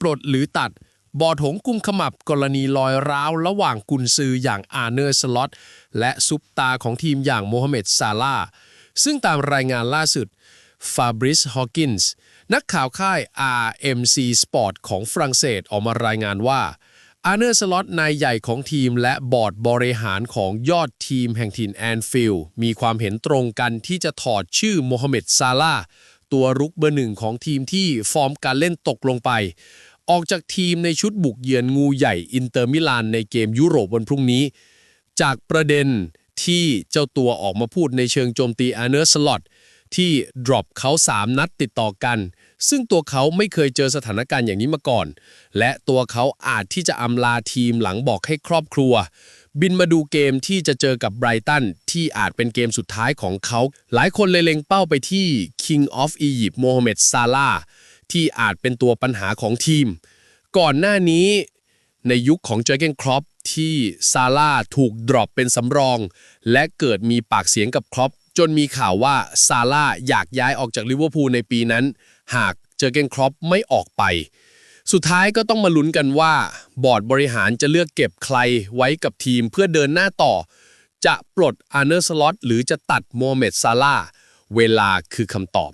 ปลดหรือตัด บอดหงกุมขมับกรณีลอยร้าว ระหว่างกุนซืออย่างอาร์เนอร์สล็อตและซุปตาของทีมอย่างโมฮัมเหม็ดซาลาซึ่งตามรายงานล่าสุดฟาบริสฮอว์กินส์นักข่าวค่าย RMC Sport ของฝรั่งเศสออกมารายงานว่าอาร์เนอร์สล็อตนายใหญ่ของทีมและบอร์ดบริหารของยอดทีมแห่งถิ่นแอนฟิลด์มีความเห็นตรงกันที่จะถอดชื่อโมฮัมเหม็ดซาลา ตัวรุกเบอร์หนึ่งของทีมที่ฟอร์มการเล่นตกลงไป ออกจากทีมในชุดบุกเยือนงูใหญ่อินเตอร์มิลานในเกมยุโรปวันพรุ่งนี้ จากประเด็นที่เจ้าตัวออกมาพูดในเชิงโจมตีอาเนอร์สล็อต ที่ดรอปเขา 3 นัดติดต่อกัน ซึ่งตัวเขาไม่เคยเจอสถานการณ์อย่างนี้มาก่อน และตัวเขาอาจที่จะอำลาทีมหลังบอกให้ครอบครัว บินมาดูเกมที่จะเจอกับไบรตันที่อาจเป็นเกมสุดท้ายของเขา หลายคนเลยเล็งเป้าไปที่ King of Egypt โมฮัมเหม็ดซาลาที่อาจเป็นตัวปัญหาของทีม ก่อนหน้านี้ในยุคของเจอร์เกนครอปที่ซาร่าถูกดรอปเป็นสำรอง และเกิดมีปากเสียงกับครอป จนมีข่าวว่าซาร่าอยากย้ายออกจากลิเวอร์พูลในปีนั้น หากเจอเกนครอปไม่ออกไป สุดท้ายก็ต้องมาลุ้นกันว่า บอร์ดบริหารจะเลือกเก็บใครไว้กับทีมเพื่อเดินหน้าต่อ จะปลดอาร์เนอร์สล็อตหรือจะตัดโมเมดซาร่าเวลาคือคำตอบ